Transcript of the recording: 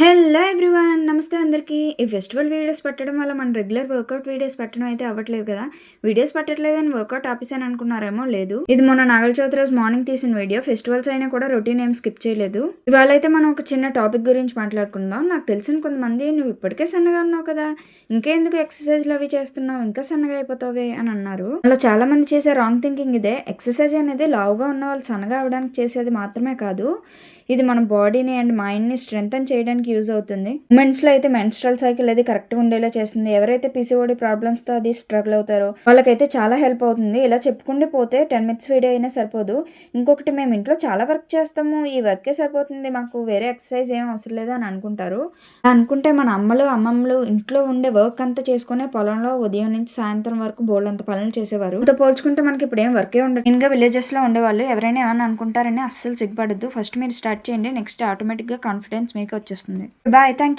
Hello everyone నమస్తే అందరికీ. ఈ ఫెస్టివల్ వీడియోస్ పెట్టడం వల్ల మన రెగ్యులర్ వర్కౌట్ వీడియోస్ పెట్టడం అయితే అవ్వట్లేదు కదా. వీడియోస్ పెట్టట్లేదని వర్కౌట్ ఆపేసాను అనుకున్నారేమో లేదు. ఇది మొన్న నాగల చవితి రోజు మార్నింగ్ తీసిన వీడియో. ఫెస్టివల్స్ అయినా కూడా రొటీన్ ఏం స్కిప్ చేయలేదు. ఇవాళ అయితే మనం ఒక చిన్న టాపిక్ గురించి మాట్లాడుకుందాం. నాకు తెలిసిన కొంతమంది నువ్వు ఇప్పటికే సన్నగా ఉన్నావు కదా. ఇంకెందుకు ఎక్సర్సైజ్లు అవి చేస్తున్నావు? ఇంకా సన్నగా అయిపోతావే అని అన్నారు. అలా చాలా మంది చేసే రాంగ్ థింకింగ్ ఇదే. ఎక్సర్సైజ్ అనేది లావుగా ఉన్న వాళ్ళు సన్నగా అవడానికి చేసేది మాత్రమే కాదు. ఇది మన బాడీని అండ్ మైండ్ని స్ట్రెంగ్తన్ చేయడానికి యూజ్ అవుతుంది. ఉమెన్స్లో అయితే మెన్స్ట్రల్ సైకిల్ అది కరెక్ట్గా ఉండేలా చేస్తుంది. ఎవరైతే పీసీఓడి ప్రాబ్లమ్స్తో అది స్ట్రగుల్ అవుతారో వాళ్ళకైతే చాలా హెల్ప్ అవుతుంది. ఇలా చెప్పుకుంటే పోతే టెన్ మినిట్స్ వీడియో అయినా సరిపోదు. ఇంకొకటి మేము ఇంట్లో చాలా వర్క్ చేస్తాము. ఈ వర్కే సరిపోతుంది. మాకు వేరే ఎక్సర్సైజ్ ఏం అవసరం లేదు అని అనుకుంటారు. అనుకుంటే మన అమ్మలు అమ్మమ్మలు ఇంట్లో ఉండే వర్క్ అంతా చేసుకునే పొలంలో ఉదయం నుంచి సాయంత్రం వరకు బోల్డ్ అంత పనులు చేసేవారు. ఇంత పోల్చుకుంటే మనకి ఇప్పుడు ఏం వర్కే ఉండదు. ఇంకా విలేజెస్లో ఉండేవాళ్ళు ఎవరైనా ఏమైనా అనుకుంటారని అస్సలు సిగ్గుపడద్దు. ఫస్ట్ మీరు స్టార్ట్ చేయండి. నెక్స్ట్ ఆటోమేటిక్గా కాన్ఫిడెన్స్ మీకు వచ్చేస్తుంది minute. Bye. Thank you.